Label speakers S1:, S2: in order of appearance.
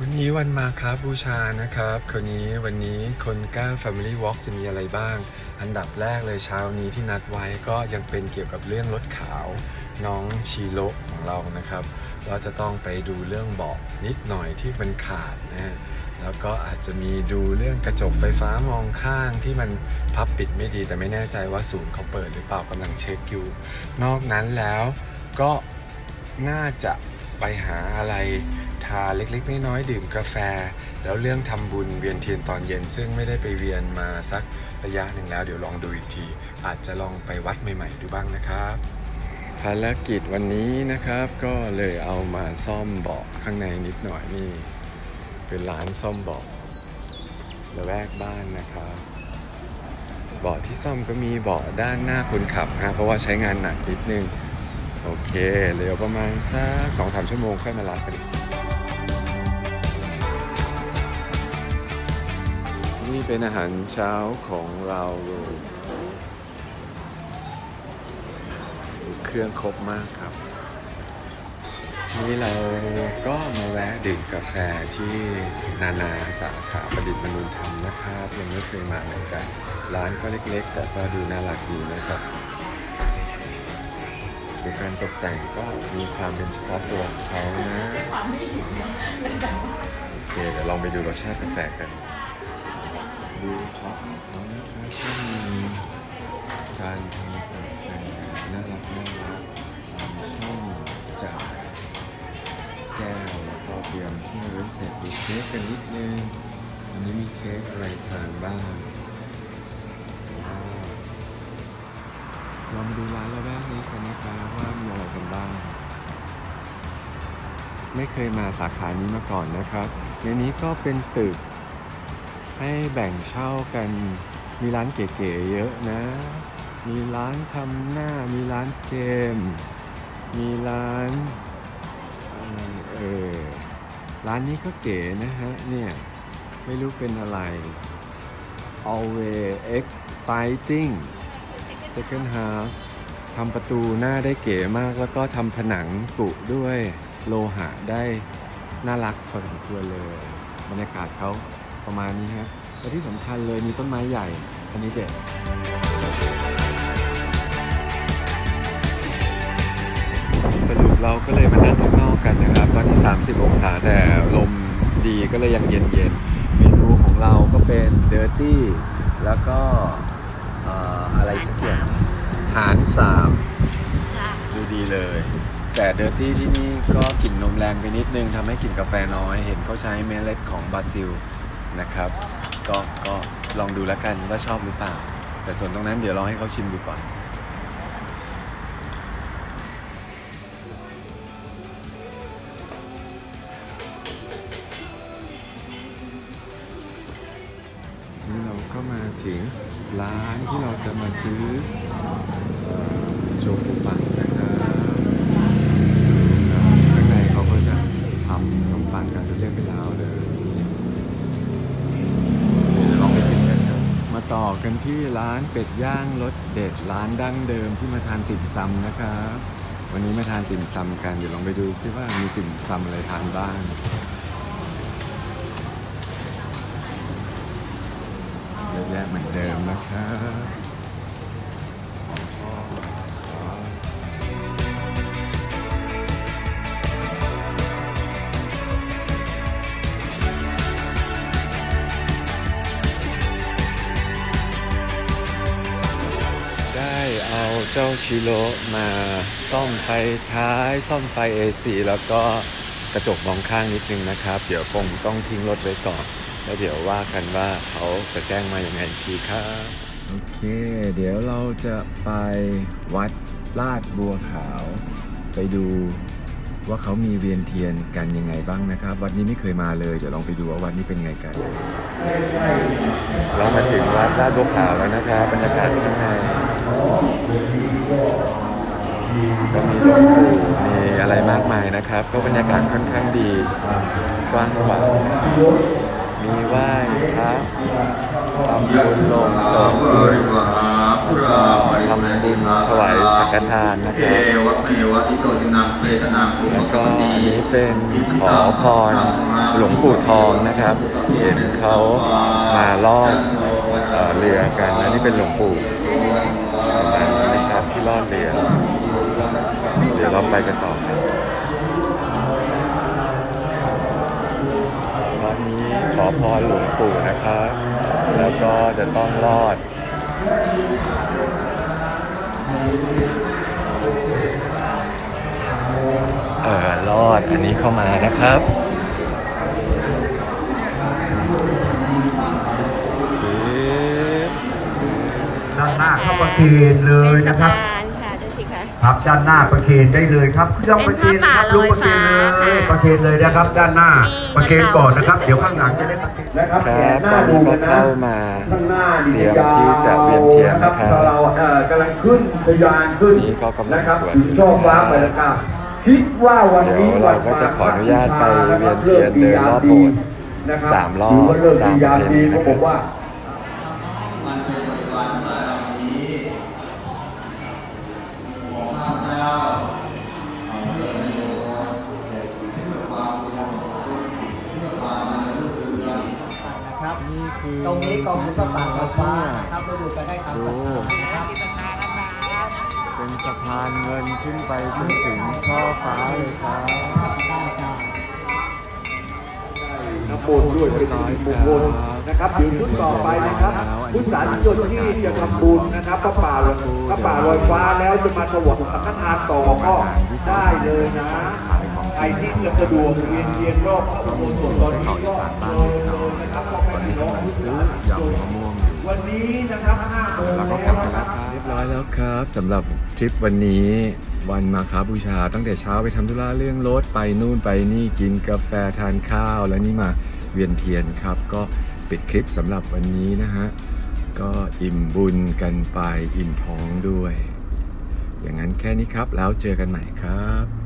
S1: วันนี้วันมาคาบูชานะครับคราวนี้วันนี้คนก้า Family Walk จะมีอะไรบ้าง อันดับแรกเลยเช้านี้ที่นัดไว้ก็ยังเป็นเกี่ยวกับเรื่องรถขาว น้องชีโร่ของเรานะครับ เราจะต้องไปดูเรื่องเบาะนิดหน่อยที่มันขาดนะฮะแล้วก็อาจจะมีดูเรื่องกระจกไฟฟ้ามองข้างที่มันพับปิดไม่ดี แต่ไม่แน่ใจว่าศูนย์เขาเปิดหรือเปล่ากำลังเช็คอยู่ นอกนั้นแล้วก็น่าจะไปหาอะไร ทาเล็กๆน้อยๆดื่มกาแฟ แล้วเรื่องทำบุญเวียนเทียนตอนเย็น ซึ่งไม่ได้ไปเวียนมาสักระยะหนึ่งแล้วเดี๋ยวลองดูอีกที อาจจะลองไปวัดใหม่ ๆ ดูบ้างนะครับภารกิจวันนี้นะครับก็เลยเอามาซ่อมเบาะข้างในนิดหน่อยนี่ เป็นร้านซ่อมเบาะระแวกบ้านนะครับเบาะที่ซ่อมก็มีเบาะด้านหน้าคนขับฮะเพราะว่าใช้งานหนักนิดนึง โอเค เดี๋ยวประมาณสักสองสามชั่วโมงค่อยมารับกันอีกทีนี่เป็นอาหารเช้าของเราเลยเครื่องครบมากครับนี่เราก็มาแวะดื่มกาแฟที่นานาสาขาประดิษฐ์มนุนธรรมนะครับยังไม่เคยมาเหมือนกัน ร้านก็เล็กๆ แต่ก็ดูน่ารักดีนะครับ ดูการตกแต่งก็มีความเป็นเฉพาะตัวของเขานะโอเคเดี๋ยวลองไปดูรสชาติกาแฟกันดูท็อปของเขานะครับก็มีการทำกาแฟน่ารักน่ารักมีช่องจ่ายแก้วแล้วก็เตรียมที่ไว้เสร็จดูเค้กกันนิดนึงอันนี้มีเค้กอะไรทานบ้างว้าว เรามาดูร้านละแวกนี้กันนะครับว่ามีอะไรกันบ้างไม่เคยมาสาขานี้มาก่อนนะครับ ในนี้ก็เป็นตึก ให้แบ่งเช่ากัน มีร้านเก๋ๆเยอะนะ มีร้านทำหน้า มีร้านเกม มีร้านอะไรเออ ร้านนี้ก็เก๋นะฮะ เนี่ย ไม่รู้เป็นอะไร always exciting second half ทำประตูหน้าได้เก๋มาก แล้วก็ทำผนังกุด้วยโลหะได้น่ารักพอสมควรเลย บรรยากาศเขาประมาณนี้ฮะและที่สำคัญเลยมีต้นไม้ใหญ่ อันนี้เด็ดสรุปเราก็เลยมานั่งข้างนอกกันนะครับ ตอนนี้ 30 องศาแต่ลมดีก็เลยยังเย็นๆเมนูของเราก็เป็นเดอร์ตี้แล้วก็ เอ่ออะไรสักอย่างหารสาม
S2: จ้ะ
S1: ดูดีเลย แต่เดอร์ตี้ที่นี่ก็กลิ่นนมแรงไปนิดนึงทำให้กลิ่นกาแฟน้อย เห็นเขาใช้เมล็ดของบราซิลนะครับ ก็ก็ลองดูแล้วกันว่าชอบหรือเปล่า แต่ส่วนตรงนั้นเดี๋ยวลองให้เขาชิมดูก่อน นี่เราก็มาถึงร้าน ที่เราจะมาซื้อโชกุปังนะครับข้างในเขาก็จะทำขนมปังกันเป็นเรื่องเป็นราวเลยเดี๋ยวลองไปชิมกันครับ มาต่อกันที่ร้านเป็ดย่างรสเด็ดร้านดั้งเดิมที่มาทานติ่มซำนะครับวันนี้มาทานติ่มซำกันเดี๋ยวลองไปดูซิว่ามีติ่มซำอะไรทานบ้าง แยะเหมือนเดิมนะครับได้เอาเจ้าชิโร่มาซ่อมไฟท้าย ซ่อมไฟ AC แล้วก็กระจกมองข้างนิดนึงนะครับ เดี๋ยวคงต้องทิ้งรถไว้ก่อน แล้วเดี๋ยวว่ากันว่าเขาจะแจ้งมาอย่างไงอีกทีครับโอเค เดี๋ยวเราจะไปวัดลาดบัวขาว ไปดูว่าเขามีเวียนเทียนกันยังไงบ้างนะครับ วัดนี้ไม่เคยมาเลย เดี๋ยวลองไปดูว่าวัดนี้เป็นไงกัน เรามาถึงวัดลาดบัวขาวแล้วนะครับบรรยากาศข้างในก็มีหลวงปู่มีอะไรมากมายนะครับ ก็บรรยากาศค่อนข้างดีกว้างขวาง มีไหว้พระทำบุญลงศพทำบุญถวายสังฆทานนะครับแล้ว
S3: ก็
S1: อันนี้เป็นขอพรหลวงปู่ทองนะครับ เห็นเขามาลอดเอ่อเรือกันนะนี่เป็นหลวงปู่ประมาณนี้นะครับที่ลอดเรือ เดี๋ยวเราไปกันต่อครับ ขอพรหลวงปู่นะครับแล้วก็จะต้องรอด เออรอดอันนี้เข้ามานะครับโอเค
S2: ด้านหน้าเข้าประเคนเลยนะครับ
S3: เป็นสะพาน ค่ะดูสิคะ
S2: ครับด้านหน้าประเคนได้เลยครับเครื่องประเคนนะครับ
S3: เป็น
S2: ลูก
S3: ผ้า
S2: ประเคน
S3: ป่าลอยฟ้าค่ะ
S2: เลยประเคนเลยนะครับ ด้านหน้า
S3: นี่
S2: ประเคนก่อนนะครับ เดี๋ยวข้างหลังจะได้ประเคนนะครับ
S1: ครับตอนนี้ก็เข้ามา
S2: ข้างหน้า
S1: เตรียมที่จะเวียนเทียนนะครับ
S2: เราเอ่อกำลังขึ้นทะยานขึ้น
S1: นี่ก็กำลัง
S2: นะครับ
S1: สวด
S2: ถึงช่อฟ้าไปแล้วครับคิดว่าวันนี้
S1: เดี๋ยวเราก็จะขออนุญาตไปเวียนเทียนเดินรอบโบสถ์
S2: นะครับ
S1: สามรอบ
S2: ถืว่าเลิกดียามดี
S1: ตามประเพณีนะครับ
S2: เขาบอกว่า
S4: นะครับ รงนี้กองศิลปะไฟฟ้านะครับเราดูกันได้ครับ
S1: ดูเป็นสะพานเงินขึ้นไปจนถึงช่อฟ้าเลยครับ
S2: น้ำมนด้วยเป็นสิริมงคลนะครับเดี๋ยวชุดต่อไปนะครับพุทธสาธุชนที่จะทำบุญนะครับพระป่าลอยพระป่าลอยฟ้าแล้วจะมาถวายสังฆทานต่อก็ได้เลยนะใครที่จะสะดวกเวียนเวียนรอบพระอุโบสถตอนนี้ก็ เชิญนะครับพ่อแม่พี่น้องพุทธศาสนิกชนวันนี้นะครับ5โมง
S1: เราก็ก
S2: แล้
S1: ลับ
S2: ว
S1: มา
S2: นะค
S1: แล้วครับ
S2: รับ
S1: เรียบร้อยแล้วครับสำหรับทริปวันนี้วันมาคาบูชา ตั้งแต่เช้าไปทำธุระเรื่องรถไปนู่นไปนี่กินกาแฟทานข้าว แล้วนี่มาเวียนเทียนครับ ก็ปิดคลิปสำหรับวันนี้นะฮะก็อิ่มบุญกันไปอิ่มท้องด้วย อย่างนั้นแค่นี้ครับแล้วเจอกันใหม่ครับ